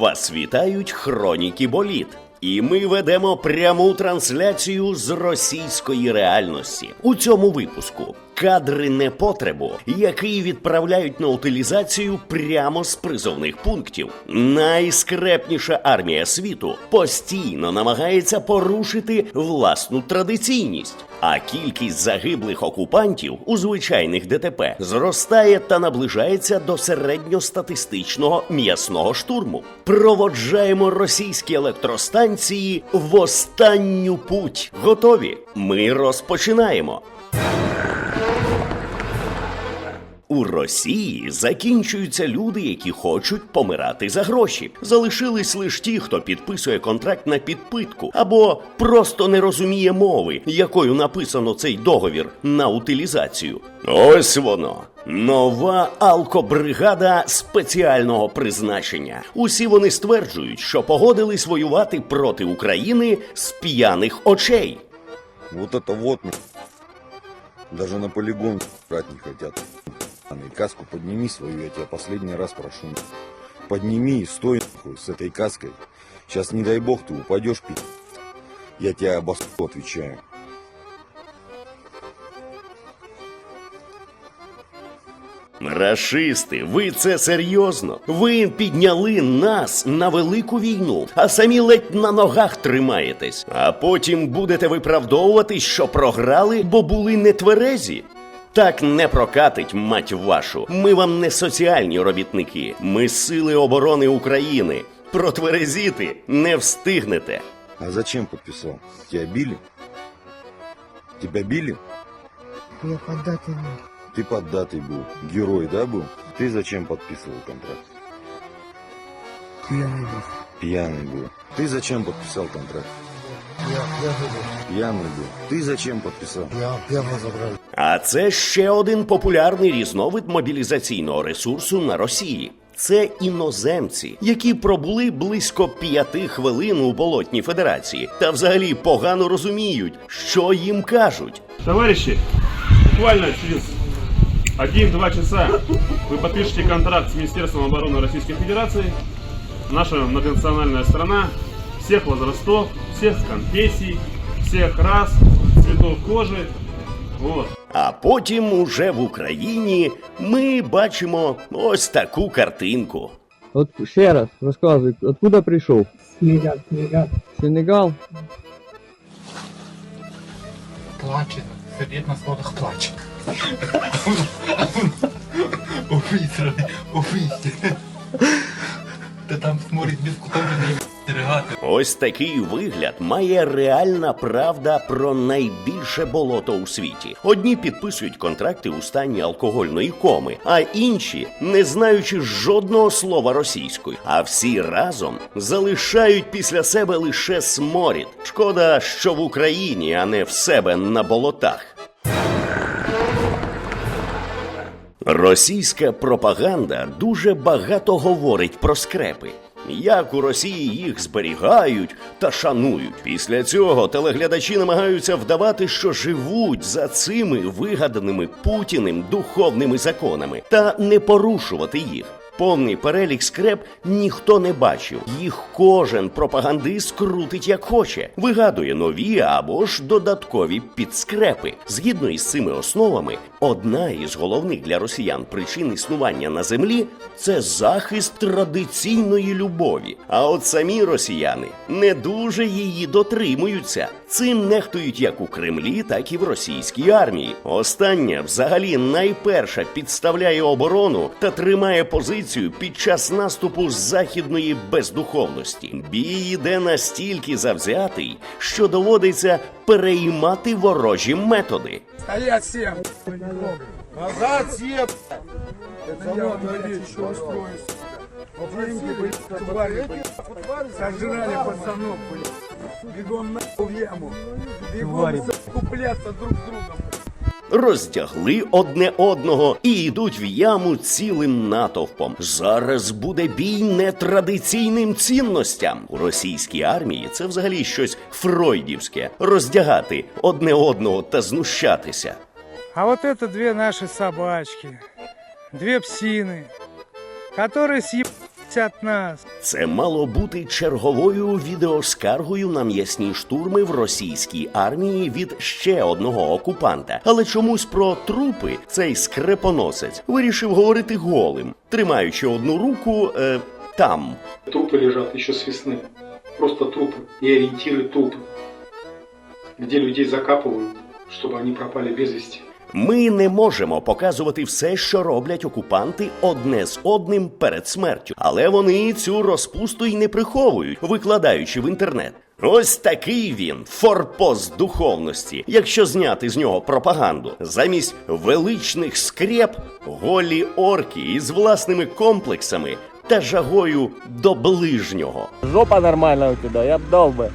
Вас вітають хроніки боліт. І ми ведемо пряму трансляцію з російської реальності. У цьому випуску кадри непотребу, які відправляють на утилізацію прямо з призовних пунктів. Найскрепніша армія світу постійно намагається порушити власну традиційність. А кількість загиблих окупантів у звичайних ДТП зростає та наближається до середньостатистичного м'ясного штурму. Проводжаємо російські електростанції в останню путь. Готові? Ми розпочинаємо. У Росії закінчуються люди, які хочуть помирати за гроші. Залишились лише ті, хто підписує контракт на підпитку, або просто не розуміє мови, якою написано цей договір на утилізацію. Ось воно. Нова алкобригада спеціального призначення. Усі вони стверджують, що погодились воювати проти України з п'яних очей. Вот это вот, даже на полигон брать не хотят. Каску подними свою, я тебя последний раз прошу. Подними и стой нахуй, с этой каской. Сейчас, не дай бог, ты упадешь, пи***. Я тебя обосу отвечаю. Рашисти, ви це серйозно? Ви підняли нас на велику війну, а самі ледь на ногах тримаєтесь. А потім будете виправдовувати, що програли, бо були нетверезі. Так не прокатить, мать вашу. Ми вам не соціальні робітники. Ми сили оборони України. Протверезіти не встигнете. А зачем подписал? Тебя били? Тебя били? Я поддательный. Ты поддатый был. Герой, да, был? Ты зачем подписывал контракт? Пьяный был. Пьяный был. Ты зачем подписал контракт? Я пьяный был. Пьяный был. Ты зачем подписал? Я пьяно забрал. А це ще один популярний різновид мобілізаційного ресурсу на Росії. Це іноземці, які пробули близько п'яти хвилин у болотній федерації, та взагалі погано розуміють, що їм кажуть. Товарищи, буквально через 1-2 часа вы подпишете контракт с Министерством обороны Российской Федерации. Наша многонациональная страна всех возрастов, всех конфессий, всех рас, цветов кожи. Вот. А потім уже в Україні ми бачимо ось таку картинку. Вот ще раз рассказывай, откуда пришел? Снегат, снегат. Сенегал? плачет, сидит на сходах плачет. Убийца, убийца. Ты там смотрит без кутовки Регати. Ось такий вигляд має реальна правда про найбільше болото у світі. Одні підписують контракти у стані алкогольної коми, а інші, не знаючи жодного слова російської, а всі разом залишають після себе лише сморід. Шкода, що в Україні, а не в себе на болотах. Російська пропаганда дуже багато говорить про скрепи. Як у Росії їх зберігають та шанують. Після цього телеглядачі намагаються вдавати, що живуть за цими вигаданими Путіним духовними законами та не порушувати їх. Повний перелік скреп ніхто не бачив. Їх кожен пропагандист крутить як хоче, вигадує нові або ж додаткові підскрепи. Згідно із цими основами, одна із головних для росіян причин існування на землі це захист традиційної любові. А от самі росіяни не дуже її дотримуються. Цим нехтують як у Кремлі, так і в російській армії. Остання взагалі найперша підставляє оборону та тримає позицію під час наступу західної бездуховності. Бій іде настільки завзятий, що доводиться переймати ворожі методи. Стоять всем! Назад! Завод блядь. Сожрали пацанов, блядь. Бегом в яму. Бегом купляться друг с другом Роздягли одне одного і йдуть в яму цілим натовпом. Зараз буде бій нетрадиційним цінностям. У російській армії це взагалі щось фройдівське роздягати одне одного та знущатися. А вот это две наши собачки. Две псины, которые съеб от нас. Це мало бути черговою відеоскаргою на м'ясні штурми в російській армії від ще одного окупанта. Але чомусь про трупи цей скрепоносець вирішив говорити голим, тримаючи одну руку е, там. Трупы лежат еще с весны. Просто трупы. И ориентиры трупы. Где людей закапывают, чтобы они пропали без вести. Ми не можемо показувати все, що роблять окупанти одне з одним перед смертю, але вони цю розпусту й не приховують, викладаючи в інтернет. Ось такий він форпост духовності. Якщо зняти з нього пропаганду, замість величних скреп голі орки із власними комплексами та жагою до ближнього. Жопа нормальная у тебя, я б дал бы.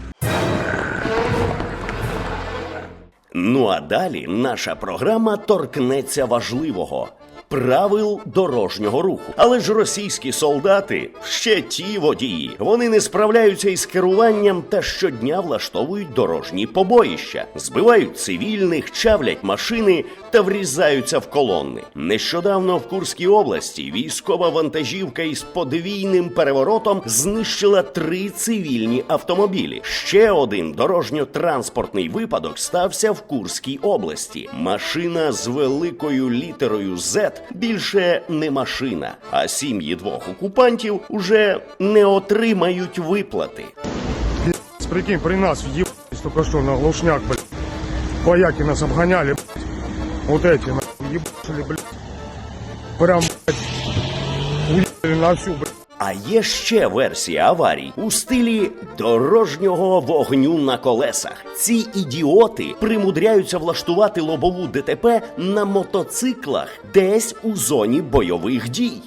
Ну а далі наша програма торкнеться важливого. Правил дорожнього руху. Але ж російські солдати ще ті водії. Вони не справляються із керуванням та щодня влаштовують дорожні побоїща, збивають цивільних, чавлять машини та врізаються в колони. Нещодавно в Курській області військова вантажівка із подвійним переворотом знищила три цивільні автомобілі. Ще один дорожньо-транспортний випадок стався в Курській області. Машина з великою літерою Z більше не машина, а сім'ї двох окупантів уже не отримають виплати. Прикинь, при нас въебались только що на глушняк, блядь. Вояки нас обганяли, блядь. Вот эти, нахуй, ебашили, блядь. Прям, блядь, уебали на всю, блядь. А є ще версія аварій у стилі дорожнього вогню на колесах. Ці ідіоти примудряються влаштувати лобову ДТП на мотоциклах десь у зоні бойових дій.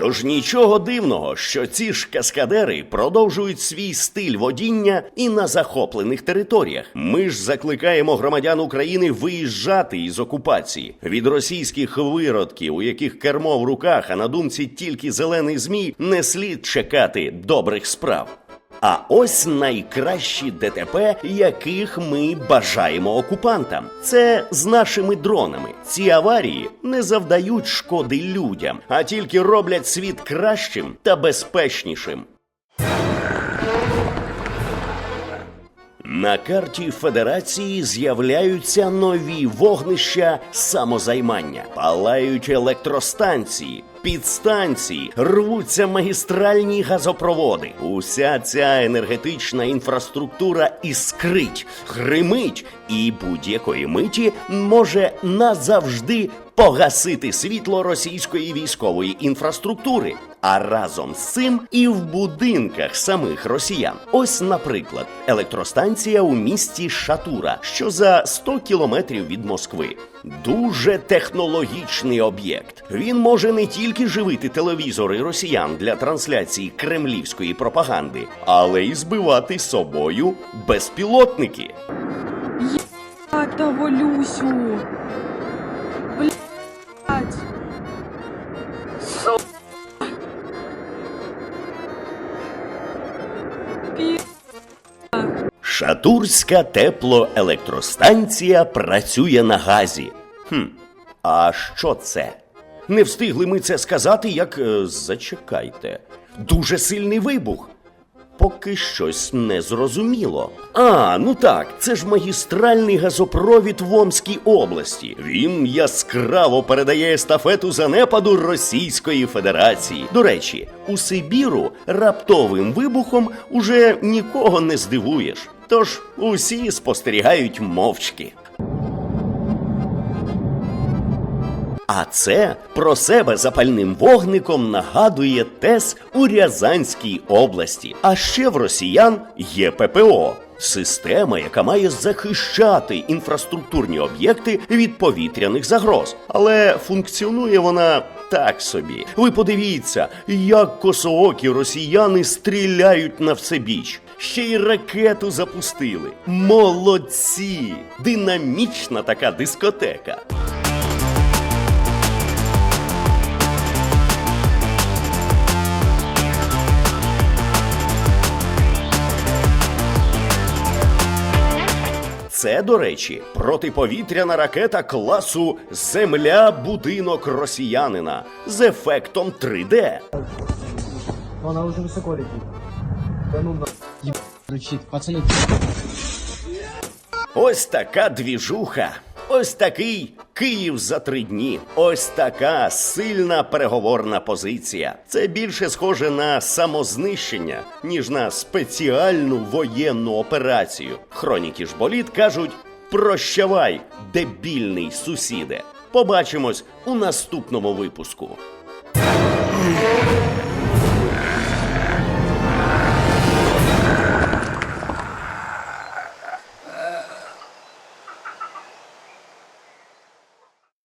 Тож нічого дивного, що ці ж каскадери продовжують свій стиль водіння і на захоплених територіях. Ми ж закликаємо громадян України виїжджати із окупації від російських виродків, у яких кермо в руках, а на думці тільки зелений змій, не слід чекати добрих справ. А ось найкращі ДТП, яких ми бажаємо окупантам. Це з нашими дронами. Ці аварії не завдають шкоди людям, а тільки роблять світ кращим та безпечнішим. На карті Федерації з'являються нові вогнища самозаймання, палають електростанції, підстанції, рвуться магістральні газопроводи. Уся ця енергетична інфраструктура іскрить, гримить і будь-якої миті може назавжди погасити світло російської військової інфраструктури. А разом з цим і в будинках самих росіян. Ось, наприклад, електростанція у місті Шатура, що за 100 кілометрів від Москви. Дуже технологічний об'єкт. Він може не тільки живити телевізори росіян для трансляції кремлівської пропаганди, але й збивати собою безпілотники. Того Люсю! Шатурська теплоелектростанція працює на газі. Хм, а що це? Не встигли ми це сказати, як е, зачекайте. Дуже сильний вибух. Поки щось не зрозуміло. А, ну так, це ж магістральний газопровід в Омській області. Він яскраво передає естафету занепаду Російської Федерації. До речі, у Сибіру раптовим вибухом уже нікого не здивуєш. Тож усі спостерігають мовчки. А це про себе запальним вогником нагадує ТЕС у Рязанській області. А ще в росіян є ППО. Система, яка має захищати інфраструктурні об'єкти від повітряних загроз. Але функціонує вона так собі. Ви подивіться, як косоокі росіяни стріляють на всебіч ще й ракету запустили. Молодці! Динамічна така дискотека. Це, до речі, протиповітряна ракета класу Земля будинок росіянина з ефектом 3D. Вона вже високо летить. Ну пацаны, Ось така двіжуха. Ось такий Київ за три дні. Ось така сильна переговорна позиція. Це більше схоже на самознищення, ніж на спеціальну воєнну операцію. Хроніки ж боліт кажуть: прощавай, дебільний сусіде. Побачимось у наступному випуску.